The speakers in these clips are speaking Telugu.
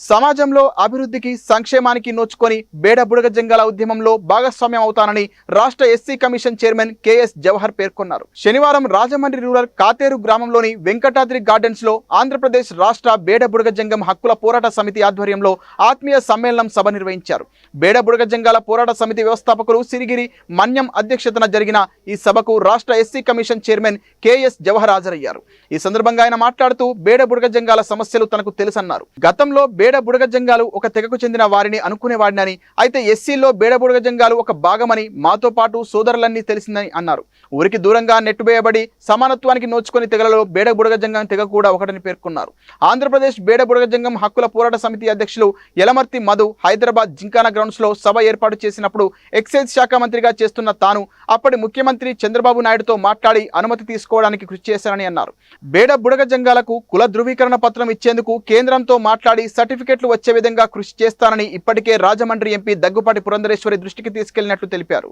సమాజంలో అభివృద్ధికి సంక్షేమానికి నోచుకొని బేడబుడగ జంగాల ఉద్యమంలో భాగస్వామ్యం అవుతానని రాష్ట్ర SC commission chairman KS Jawahar పేర్కొన్నారు. శనివారం రాజమండ్రి రూరల్ కాతేరు గ్రామంలోని వెంకటాద్రి గార్డెన్స్లో ఆంధ్రప్రదేశ్ రాష్ట్ర బేడబుడగ జంగం హక్కుల పోరాట సమితి ఆధ్వర్యంలో ఆత్మీయ సమ్మేళనం సభ నిర్వహించారు. బేడబుడగ జంగాల పోరాట సమితి వ్యవస్థాపకులు సిరిగిరి మన్యం అధ్యక్షతన జరిగిన ఈ సభకు రాష్ట్ర SC commission chairman KS Jawahar హాజరయ్యారు. ఈ సందర్భంగా ఆయన మాట్లాడుతూ బేడబుడగ జంగాల సమస్యలు తనకు తెలుసన్నారు. గతంలో బేడ బుడగ జంగాలు ఒక తెగకు చెందిన వారిని అనుకునేవాడినని అయితే ఎస్సీలో బేడ బుడగ జంగాలు ఒక భాగమని మాతో పాటు సోదరులన్నీ తెలిసిందని అన్నారు. ఊరికి దూరంగా నెట్టుబేయబడి సమానత్వానికి నోచుకొని తెగలలో బేడ బుడగ జంగం తెగ కూడా ఒకటని పేర్కొన్నారు. ఆంధ్రప్రదేశ్ బేడ బుడగ జంగం హక్కుల పోరాట సమితి అధ్యక్షులు యలమర్తి మధు హైదరాబాద్ జింకానా గ్రౌండ్స్లో సభ ఏర్పాటు చేసినప్పుడు ఎక్సైజ్ శాఖ మంత్రిగా చేస్తున్న తాను అప్పటి ముఖ్యమంత్రి చంద్రబాబు నాయుడుతో మాట్లాడి అనుమతి తీసుకోవడానికి కృషి చేశారని అన్నారు. బేడ బుడగ జంగాలకు కుల ధృవీకరణ పత్రం ఇచ్చేందుకు కేంద్రంతో మాట్లాడి సర్టిఫికెట్లు వచ్చే విధంగా కృషి చేస్తానని ఇప్పటికే రాజమండ్రి ఎంపీ దగ్గుపాటి పురంధరేశ్వరి దృష్టికి తీసుకెళ్ళినట్లు తెలిపారు.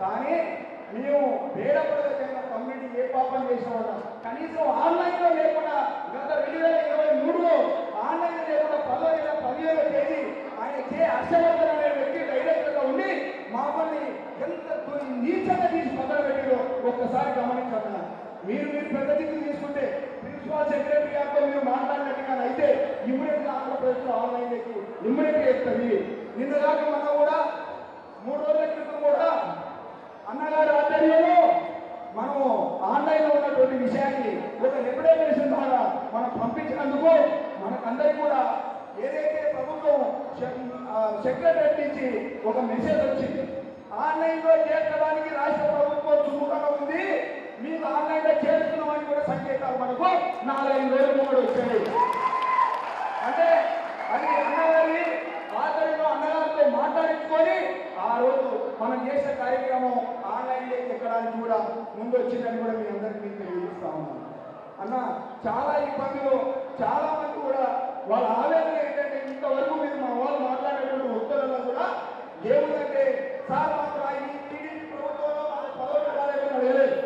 కానీ మేము కమ్యూనిటీ ఏ పాపం చేసేవాళ్ళం కనీసం ఆన్లైన్లో లేకుండా గత రెండు వేల ఇరవై మూడులో ఆన్లైన్ లేకుండా తేదీ ఆయన కే హర్షవర్ధన్ అనే వ్యక్తి డైరెక్టర్గా ఉండి మమ్మల్ని ఎంత నీచంగా తీసి మొదలు పెట్టిరో ఒక్కసారి గమనించారు మీరు మీరు పెద్ద దిక్కు తీసుకుంటే ప్రిన్సిపాల్ సెక్రటరీ గారితో మీరు మాట్లాడినట్టుగా అయితే ఇమ్మీడియట్ ఆంధ్రప్రదేశ్లో ఆన్లైన్ ఇమ్మీడియట్ చేస్తుంది. నిన్న దాకా మనం కూడా మూడు రోజుల క్రితం కూడా అన్నగారి ఆధ్వర్యంలో మనము ఆన్లైన్లో ఉన్నటువంటి విషయాన్ని ఒక రిప్రజెంటేషన్ ద్వారా మనం పంపించినందుకు మనకందరికీ కూడా ఏదైతే ప్రభుత్వం సెక్రటరీ నుంచి ఒక మెసేజ్ వచ్చింది ఆన్లైన్లో చేర్చడానికి రాష్ట్ర ప్రభుత్వం సుముఖంగా ఉంది మీకు ఆన్లైన్లో చేరుతున్నామని కూడా సంకేతాలు మనకు నాలుగైదు రోజులు కూడా వచ్చాయి అంటే అది అన్నగారి ఆధ్వర్యంలో అన్నగారితో మాట్లాడించుకొని ఆ రోజు మనం చేసే కార్యక్రమం ఆన్లైన్లో ఎక్కడానికి కూడా ముందు వచ్చిందని కూడా మీ అందరికీ తెలియజేస్తా ఉన్నాను. అన్న చాలా ఇబ్బందులు చాలా మంది కూడా వాళ్ళ ఆవేదన ఏంటంటే ఇంతవరకు మీరు మా వాళ్ళు మాట్లాడేటువంటి ఉత్తరాల్లో కూడా ఏముందంటే సార్ మాకు ఆ ఈ టీడీపీ ప్రభుత్వంలో మాకు పదవులు రాలేదని అడగలేదు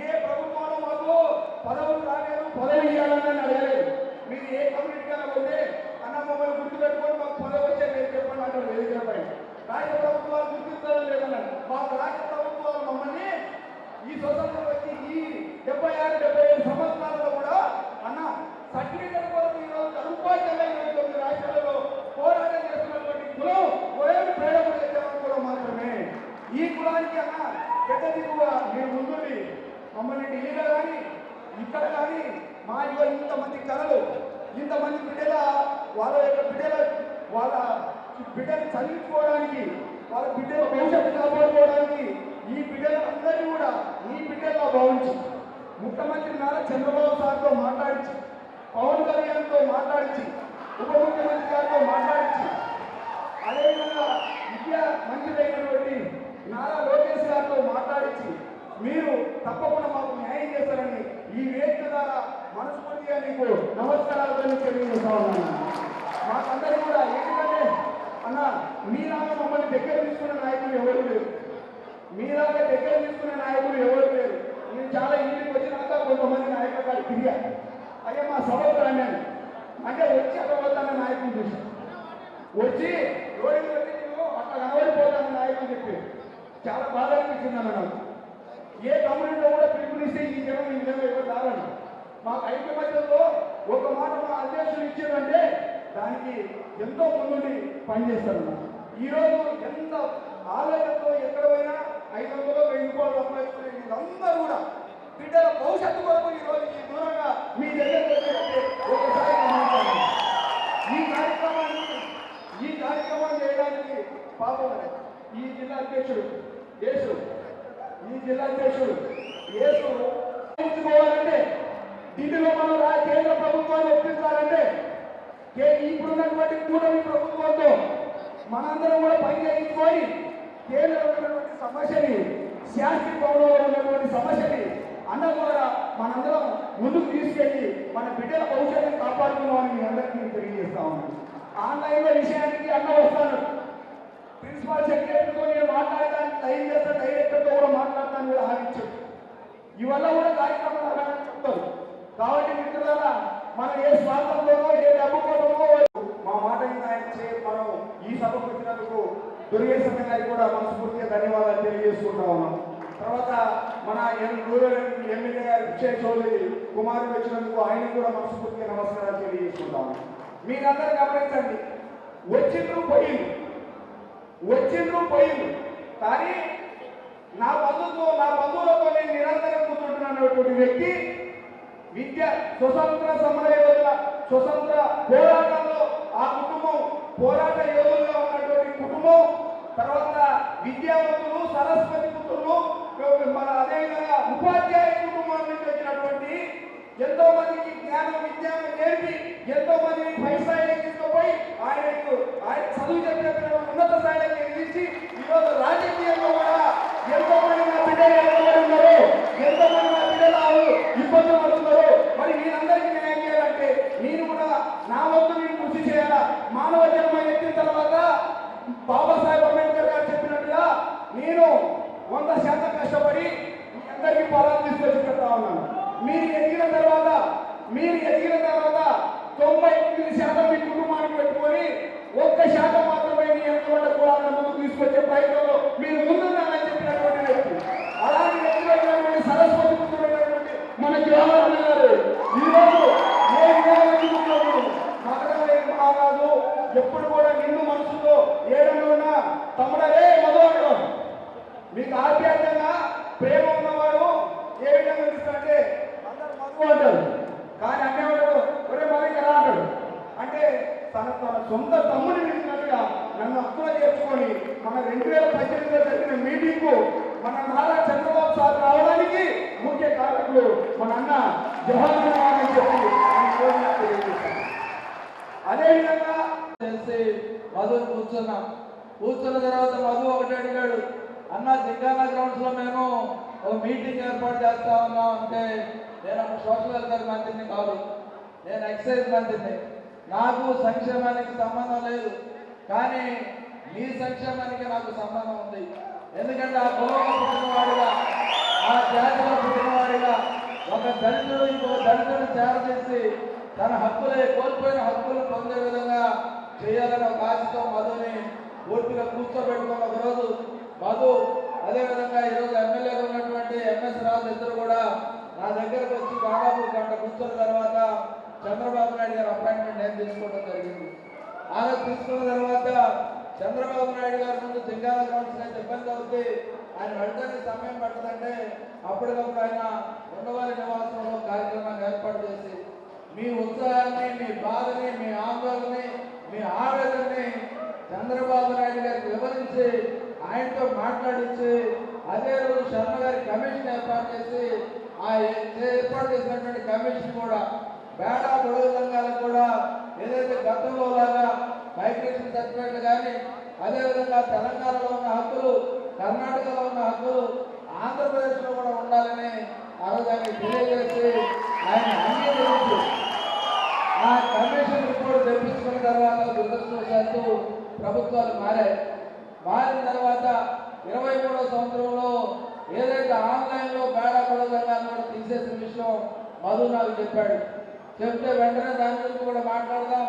ఏ ప్రభుత్వంలో మాకు పదవులు రాలేదు పదవి ఇవ్వాలని అడగలేదు మీరు ఏ కమ్యూనిటీగా అన్న మమ్మల్ని గుర్తుపెట్టుకొని మాకు పదవి వచ్చే నేను చెప్పండి అంటారు వేదికపై. రాష్ట్ర ప్రభుత్వాలు గుర్తించడం లేదన్నారు. మాకు రాష్ట్ర ప్రభుత్వాలు మమ్మల్ని ఈ స్వతంత్రం వచ్చి ఈ డెబ్బై ఆరు డెబ్బై ఏడు సంవత్సరాలలో కూడా అన్న సర్టిఫికెట్ కొరకు ఈరోజు కలుపుకోవచ్చంగా ఇరవై తొమ్మిది రాష్ట్రాలలో పోరాటం చేస్తున్నటువంటి కులం ఓఎం ప్రేరణ కులం మాత్రమే ఈ కులానికి అన్న పెద్ద దిగువ మీరు ముందుండి మమ్మల్ని ఢిల్లీలో కానీ ఇక్కడ కానీ మా ఇవ్వ ఇంతమంది కళలు ఇంతమంది బిడ్డల వాళ్ళ యొక్క బిడ్డల వాళ్ళ బిడ్డలు చదివించుకోవడానికి వాళ్ళ బిడ్డల భవిష్యత్తు కాపాడుకోవడానికి ఈ బిడ్డలందరినీ కూడా ఈ బిడ్డల్లో భావించి ముఖ్యమంత్రి నారా చంద్రబాబు సార్తో మాట్లాడించి పవన్ కళ్యాణ్తో మాట్లాడించి ఉప ముఖ్యమంత్రి గారితో మాట్లాడించి అదేవిధంగా విద్య మంత్రులైనటువంటి నారా లోకేష్ గారితో మాట్లాడించి మీరు తప్పకుండా మాకు న్యాయం చేస్తారని ఈ వేదిక ద్వారా మనస్ఫూర్తిగా నీకు నమస్కారాలు తెలియజేస్తా ఉన్నాను. మాకందరూ కూడా ఏంటి అన్న మీలాగా మమ్మల్ని దగ్గర తీసుకున్న నాయకులు ఎవరు లేరు? మీలాగా దగ్గర తీసుకున్న నాయకులు ఎవరు లేరు? నేను చాలా ఇంటికి వచ్చినాక కొంతమంది నాయకుల గారు తిరిగా. అయ్యా మా సభకు రండి అంటే వచ్చి అక్కడ పోతాన్న నాయకుని చూసి వచ్చి రోడ్డు పెట్టి నేను అట్లా కనబడిపోతాను చెప్పి. చాలా బాధ అనిపించింది అన్న నాకు. ఏ కమ్యూనిటీలో కూడా పిలుపునిస్తే ఈ జనం ఈ జనం ఎవరు మా మాకు ఐక్యమత్యంలో ఒక మాట మా అధ్యక్షులు ఇచ్చారంటే దానికి ఎంతో ముందుండి పనిచేస్తారు ఈరోజు ఎంత ఆలోచనతో ఎక్కడ పోయినా ఐదు వందలు వెయ్యి రూపాయలు సంపాదిస్తున్న వీళ్ళందరూ కూడా బిడ్డల భవిష్యత్తు కొరకు ఈరోజు ఈ దూరంగా మీ దగ్గరకు వచ్చేటట్టే ఒకసారి ఈ కార్యక్రమాన్ని ఈ కార్యక్రమం చేయడానికి పాపం ఈ జిల్లా అధ్యక్షుడు యేసు ఈ జిల్లా అధ్యక్షుడు యేసు. ఎంచుకోవాలంటే దీనిలో మనం రా కేంద్ర మనందరం కూడా పని చేయించుకొని కేంద్రంలో ఉన్నటువంటి సమస్యని శాస్త్రీ భవనంలో ఉన్నటువంటి సమస్యని అన్న ద్వారా మనందరం ముందుకు తీసుకెళ్ళి మన బిడ్డల భవిష్యత్తుని కాపాడుకున్నామని మీ అందరికీ నేను తెలియజేస్తా ఉన్నాను. ఆన్లైన్లో విషయానికి అన్న వస్తాను. ప్రిన్సిపాల్ సెక్రటరీతో నేను మాట్లాడడానికి లైన్ చేస్తా డైరెక్టర్తో కూడా మాట్లాడతాను కూడా హామీ ఇచ్చాడు ఇవల్ల కూడా కార్యక్రమాలు అలాగే చెప్తారు. కాబట్టి మిత్రులారా మనం ఏ స్వార్థంతోనో ఏ డబ్బు కోసమో మా మాట విని ఆయన చే- మనం ఈ సభకు వచ్చినందుకు దుర్గేశ్వర గారికి కూడా మనస్ఫూర్తిగా ధన్యవాదాలు తెలియజేసుకుంటా ఉన్నాం. తర్వాత మన రూరల్ ఎమ్మెల్యే గారు విజయ్ చౌదరి కుమారుడు వచ్చినందుకు ఆయనకు కూడా మనస్ఫూర్తిగా నమస్కారాలు తెలియజేసుకుంటాము మీరందరూ గమనించండి వచ్చిండ్రు పోయింది వచ్చిండ్రు పోయింది కానీ నా బంధుతో నా బంధువులతో నేను నిరంతరం కూర్చుంటున్నటువంటి వ్యక్తి విద్య స్వతంత్ర సమరయోధుల స్వతంత్ర పోరాటంలో పోరాట యోధులుగా ఉన్నటువంటి కుటుంబం తర్వాత విద్యావంతులు సరస్వతి పుత్రులు మన అదేవిధంగా ఉపాధ్యాయ కుటుంబం నుంచి వచ్చినటువంటి ఎంతో మందికి జ్ఞానం విజ్ఞానం నేర్పి ఎంతో మందిని పై స్థాయికి తీసుకుపోయి ఆయనకు ఆయన చదువు చెప్పిన పిల్లలు ఉన్నత స్థాయిలోకి ఎదిగించి ఈరోజు రాజకీయంలో కూడా ఎంతో మంది నా బిడ్డలు ఎంతమంది ఉన్నారు ఎంతో మంది నా బిడ్డలు ఇబ్బందులు పడుతున్నారు మరి వీళ్ళందరికీ న్యాయం చేయాలంటే నేను కూడా నా వంతు నేను కృషి చేయాలా మానవ జన్మ ఎత్తిన తర్వాత బాబాసాహెబ్ అంబేద్కర్ గారు చెప్పినట్టుగా నేను వంద శాతం కష్టపడి మీ అందరికీ పొలాలు తీసుకొచ్చి పెడతా ఉన్నాను మీరు ఎదిగిన తర్వాత మీరు ఎదిగిన తర్వాత తొంభై తొమ్మిది శాతం మీ కుటుంబానికి పెట్టుకొని ఒక్క శాతం మాత్రమే మీ ఎంతమంది కులాలను ముందుకు తీసుకొచ్చే ప్రయత్నంలో మీరు ముందున్నారు చెప్పినటువంటి వ్యక్తి అలాంటి వ్యక్తులైనటువంటి సరస్వతి పుత్రులైనటువంటి మన జవహర్ గారు ఈరోజు ఏ విధంగా ఎదుగుతున్నాడు మకరలేని మహారాజు ఎప్పుడు కూడా నిన్ను మనసులో ఏడన్నా తమ్ముడరే మొదలు మీకు ఆప్యాయంగా ప్రేమ ఉన్నవాడు ఏ విధంగా ఇస్తారంటే అందరు మధు అంటారు కానీ అన్నేవాడు ఒరే మరి ఎలా అంటాడు అంటే తన తన సొంత తమ్ముని పిలిచినట్టుగా నన్ను అక్కువ చేర్చుకొని మన రెండు వేల పద్దెనిమిదిలో జరిగిన మీటింగ్కు మన నారా చంద్రబాబు సార్ రావడానికి ముఖ్య కారకులు మన అన్న జవహర్ అని చెప్పి అదేవిధంగా తెలిసి మధు కూర్చున్నా కూర్చున్న తర్వాత మధు ఒకటి అడిగాడు. అన్న జింగానా గ్రౌండ్స్లో మేము ఒక మీటింగ్ ఏర్పాటు చేస్తా ఉన్నాం అంటే నేను ఒక సోషల్ వెల్ఫేర్ మంత్రిని కాదు. నేను ఎక్సైజ్ మంత్రిని. నాకు సంక్షేమానికి సంబంధం లేదు. కానీ మీ సంక్షేమానికి నాకు సంబంధం ఉంది. ఎందుకంటే ఆ కులంలో పుట్టినవాడిగా ఆ జాతిలో పుట్టినవాడిగా ఒక దళితుడు ఇంకో దళితుడు చేరదీసి తన హక్కులే కోల్పోయిన హక్కులు పొందే విధంగా చేయాలని ఒక ఆశతో మధుని పూర్తిగా కూర్చోబెట్టుకున్న ఒకరోజు మధు అదేవిధంగా ఈరోజు ఎమ్మెల్యేగా ఉన్నటువంటి ఎంఎస్ రాజు ఇద్దరు కూడా నా దగ్గరకు వచ్చి దాదాపు గంట కూర్చున్న తర్వాత చంద్రబాబు నాయుడు గారు అపాయింట్మెంట్ నేను తీసుకోవడం జరిగింది. అలా తీసుకున్న తర్వాత చంద్రబాబు నాయుడు గారి ముందు జింగాల కావాల్సిన ఇబ్బంది అవుతుంది ఆయన వెళ్ళడానికి సమయం పడుతుందంటే అప్పటికప్పుడు ఆయన ఉండవారి నివాసంలో కార్యక్రమాన్ని ఏర్పాటు చేసి మీ ఉత్సాహాన్ని మీ బాధని మీ ఆందోళనని మీ ఆవేదనని చంద్రబాబు నాయుడు గారికి వివరించి ఆయనతో మాట్లాడించి అదే రోజు శర్మ గారి కమిషన్ ఏర్పాటు చేసి ఆ ఏర్పాటు చేసినటువంటి కమిషన్ కూడా బేడా పొడవు సంఘాలకు కూడా ఏదైతే గతంలో లాగా మైగ్రేషన్ సర్టిఫికేట్లు కానీ అదేవిధంగా తెలంగాణలో ఉన్న హక్కులు కర్ణాటకలో ఉన్న హక్కులు ఆంధ్రప్రదేశ్లో కూడా ఉండాలని ఆ రోజు ఆయనకి తెలియజేసి ఆయన అంగీకరించి ఆ కమిషన్ రిపోర్ట్ తెప్పించుకున్న తర్వాత దురదృష్టవశాత్తు ప్రభుత్వాలు మారాయి. మారిన తర్వాత ఇరవై మూడో సంవత్సరంలో ఏదైతే ఆన్లైన్లో బేడా పడగలను కూడా తీసేసిన విషయం మధు నాకు చెప్పాడు. చెప్తే వెంటనే దాని గురించి కూడా మాట్లాడదాం.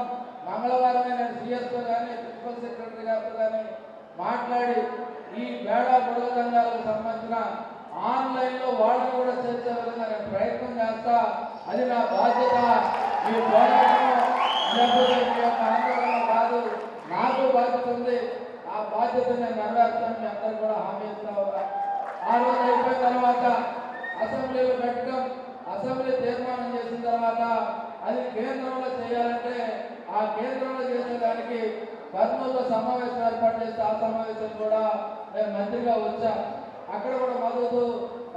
మంగళవారమే నేను సిఎస్తో కానీ ప్రిన్సిపల్ సెక్రటరీ గారితో కానీ మాట్లాడి ఈ బేడా పొడవ సంఘాలకు సంబంధించిన ఆన్లైన్లో వాళ్ళని కూడా చేర్చే విధంగా నేను ప్రయత్నం చేస్తా. అది నా బాధ్యత. మీ పోరాటం ఆందోళన కాదు నాకు బాధ్యత ఉంది ఆ బాధ్యత నేను నెరవేర్తాను మీ అందరూ కూడా హామీ ఇస్తా ఉన్నా. ఆ రోజు అయిపోయిన తర్వాత అసెంబ్లీలో పెట్టడం అసెంబ్లీ తీర్మానం చేసిన తర్వాత అది కేంద్రంలో చేయాలంటే ఆ కేంద్రంలో చేసేదానికి కర్నూలులో సమావేశం ఏర్పాటు చేస్తే ఆ సమావేశం కూడా నేను మంత్రిగా వచ్చా. అక్కడ కూడా మద్దతు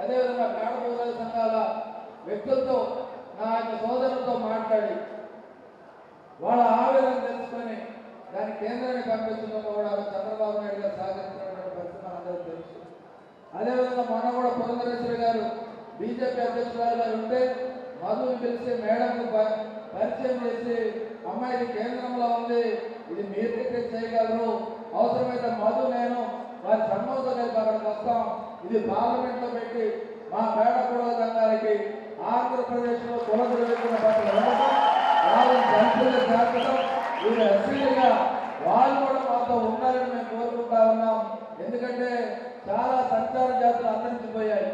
అదేవిధంగా పేడ పౌరుల సంఘాల వ్యక్తులతో నా యొక్క సోదరులతో మాట్లాడి వాళ్ళ ఆవేదన తెలుసుకొని దాన్ని కేంద్రానికి పంపించడంలో కూడా చంద్రబాబు నాయుడు గారు సహకరించినటువంటి పరిస్థితి తెలుసు. అదేవిధంగా మొన్న కూడా పురంధరేశ్వరి గారు బీజేపీ అధ్యక్షురాలు గారు ఉంటే మధుని పిలిచి మేడంకు పరిచయం చేసి అమ్మాయి కేంద్రంలో ఉంది ఇది మీరు చేయగలరు. అవసరమైతే మధు నేను వారి సమ్మతో కలిపి అక్కడికి వస్తాం. ఇది పార్లమెంట్లో పెట్టి మా పేడ పొడవ సంఘాలకి ఆంధ్రప్రదేశ్లో కుల పట్ల ఇవ్వడం వీరు ఎస్సీలుగా వాళ్ళు కూడా మాతో ఉండాలని మేము కోరుకుంటా ఉన్నాం. ఎందుకంటే చాలా సంచార జాతులు అంతరించిపోయాయి.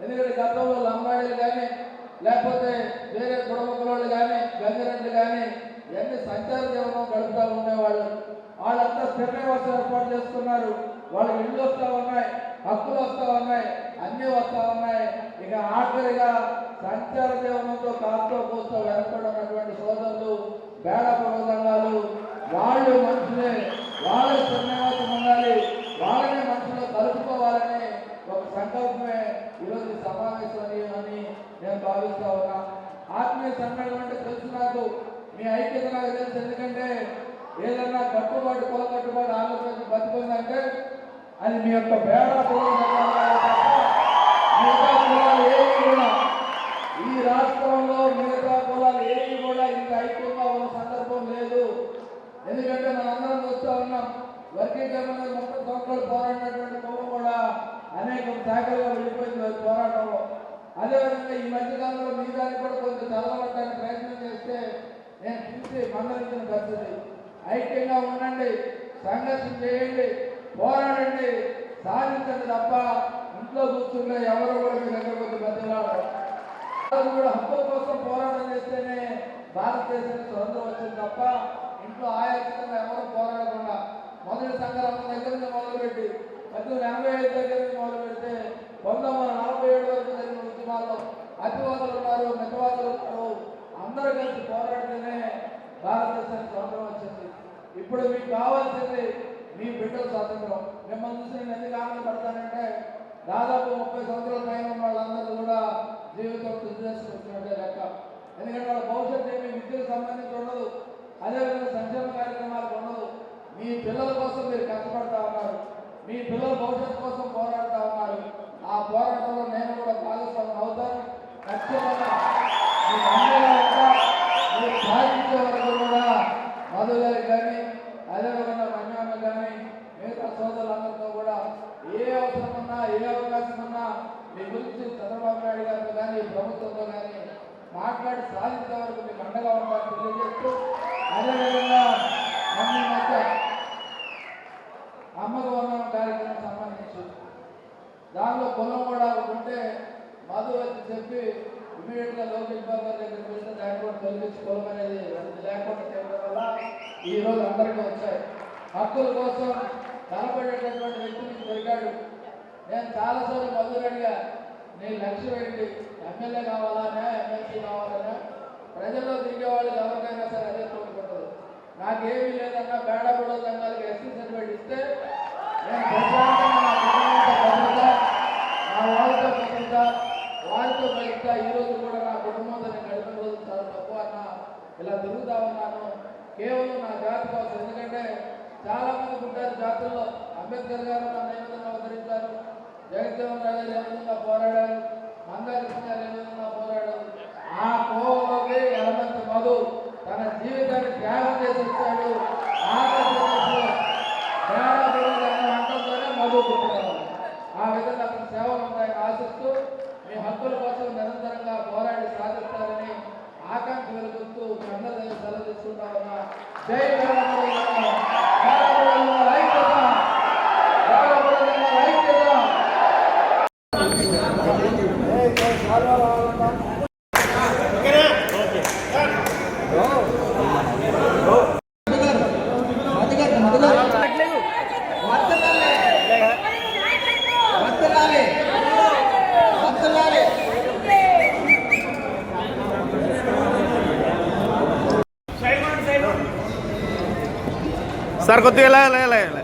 ఎందుకంటే గతంలో లంబాడీలు కానీ లేకపోతే వేరే కుటుంబకులు కానీ గంగిరెడ్లు కానీ ఎన్ని సంచార జీవనం గడుపుతూ ఉండేవాళ్ళు? వాళ్ళంతా స్థిరమైన నివాసం ఏర్పాటు చేసుకున్నారు. వాళ్ళకి ఇళ్ళు వస్తూ ఉన్నాయి హక్కులు వస్తూ ఉన్నాయి అన్నీ వస్తూ ఉన్నాయి. ఇక ఆఖరిగా సంచార జీవనంతో కాస్తో కూస్తో వెనకబడినటువంటి సోదరులు బేడ సంఘాలు వాళ్ళు మనుషులే. వాళ్ళ సన్నివాసం ఉండాలి. వాళ్ళని మనుషులు కలుపుకోవాలని ఒక సంకల్పమే ఈరోజు సమావేశం అని నేను భావిస్తా ఉన్నా. ఆత్మీయ సమ్మేళనం అంటే తెలుసు నాకు. మీ ఐక్యత నాకు తెలుసు. ఎందుకంటే ఏదన్నా కట్టుబాటు కుల కట్టుబాటు ఆంధ్రప్రదేశ్ బతుకుందంటే అది మీ యొక్క బేడ కులం మిగతా కులాలు ఏవి కూడా ఈ రాష్ట్రంలో మిగతా కులాలు ఏవి కూడా ఇంత ఐక్యంగా ఉన్న సందర్భం లేదు ఎందుకంటే మనందరం చూస్తూ ఉన్నాం వర్గీకరణ మీద ముప్పై సంవత్సరాలు పోరాడినటువంటి కులం కూడా అనేక శాఖలుగా వెళ్ళిపోయింది వారి పోరాటంలో అదేవిధంగా ఈ మధ్యకాలంలో మీ దాన్ని కూడా కొంచెం చదవడానికి ప్రయత్నం చేస్తే నేను చూసి మందలించిన పరిస్థితి. ఐక్యంగా ఉండండి సంఘర్షణ చేయండి పోరాడండి. సాధించండి తప్ప ఇంట్లో కూర్చున్న ఎవరు కూడా మీ దగ్గరకు వాళ్ళు కూడా హక్కుల కోసం పోరాటం చేస్తేనే భారతదేశానికి స్వతంత్రం వచ్చింది తప్ప ఇంట్లో ఆయాచితంగా ఎవరు పోరాడకుండా మొదటి సంగ్రామం దగ్గర నుంచి మొదలుపెట్టి పంతొమ్మిది ఎనభై ఐదు దగ్గర నుంచి మొదలు పెడితే పంతొమ్మిది వందల నలభై ఏడు వరకు జరిగిన ఉద్యమాల్లో అతివాదులు ఉన్నారు మితవాదులు ఉన్నారు. అందరూ కలిసి పోరాడితేనే భారతదేశానికి స్వాతంత్రం వచ్చింది. ఇప్పుడు మీకు కావాల్సింది మీ బిడ్డల స్వాతంత్రం. మిమ్మల్ని చూసి నేను ఎందుకు ఆనందపడతానంటే దాదాపు ముప్పై సంవత్సరాల పైన ఉన్న వాళ్ళందరూ కూడా జీవితం బిజినెస్ వచ్చినట్టే లెక్క. ఎందుకంటే వాళ్ళ భవిష్యత్తు ఏమి విద్యకు సంబంధించి ఉండదు. అదేవిధంగా సంక్షేమ కార్యక్రమాలకు ఉండదు. మీ పిల్లల కోసం మీరు కష్టపడతా ఉన్నారు. మీ పిల్లల భవిష్యత్తు కోసం పోరాడుతూ ఉన్నారు. ఆ పోరాటంలో నేను కూడా భాగస్వామి అవుతాను. ఖచ్చితంగా మీకు అండగా ఉంటా. మీరు సాధించే వరకు కూడా మధు గారికి కానీ అదేవిధంగా మన్యామ కానీ మిగతా సోదరులందరితో కూడా ఏ అవసరం ఉన్నా ఏ అవకాశం ఉన్నా మీ గురించి చంద్రబాబు నాయుడు గారితో కానీ ఈ ప్రభుత్వంతో కానీ మాట్లాడి సాధించే వరకు మీకు అండగా ఉంటారని తెలియజేస్తూ అదేవిధంగా మొన్న ఈ మధ్య అమ్మకు వందనం కార్యక్రమం సంబంధించి దానిలో కులం కూడా ఒకటి ఉంటే మధు వచ్చి చెప్పి ఇమీడియట్ గా లోకేష్ బాబు గారి దగ్గరికి వెళ్తే దాన్ని కూడా తొలగించి కులం అనేది అది లేకుండా చేయడం వల్ల ఈ రోజు అందరికీ వచ్చాయి. హక్కుల కోసం కనపడేటటువంటి వ్యక్తి మీకు దొరికాడు. నేను చాలాసార్లు మధురడిగా నేను లక్ష్యం ఏంటి? ఎమ్మెల్యే కావాలనే ఎమ్మెల్సీ కావాలనే ప్రజల్లో తిరిగే వాళ్ళు ఎవరికైనా సరే అదే కోరుకుంటారు నాకేమీ లేదన్నా బేడ బుడ సంఘాలకు ఎస్సీ సర్టిఫికేట్ ఇస్తే నేను ప్రశాంతంగా నా వాళ్ళతో బతుకుతా వారితో బతుకుతా ఈ రోజు కూడా నా కుటుంబంతో నేను గడిపిన రోజు చాలా తక్కువ అన్న ఇలా తిరుగుతా ఉన్నాను. కేవలం నా జాతి కోసం. ఎందుకంటే చాలా మంది ఉంటారు జాతుల్లో. అంబేద్కర్ గారు నన్ను ఏ విధంగా అవతరించారు. జగజ్జీవన్ రాజు గారు ఏ విధంగా పోరాడారు? మందాకృష్ణ గారు ఏ విధంగా పోరాడారు? ఆ కోవలోకి ఎలమంతి మధు తన జీవితాన్ని త్యాగం చేసి వచ్చాడు ఆంధ్రప్రదేశ్లో వేళాపురం అనే మధు పుట్టినవాడు. ఆ విధంగా అతని సేవలు ఉంటాయని ఆశిస్తూ మీ హక్కుల కోసం నిరంతరంగా పోరాడి సాధిస్తారని ఆకాంక్ష వెలుగుతూ మీ అందరి సెలవు తీసుకుంటా ఉన్నా జై వేళాపురం వేళాపురం ఐక్యత వేళాపురం ఐక్యత సార్ కొద్దిగా ఇలా ఎలా ఎలా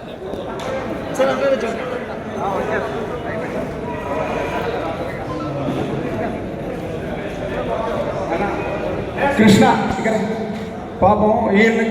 కృష్ణ ఇక్కడ. పాపం వీళ్ళని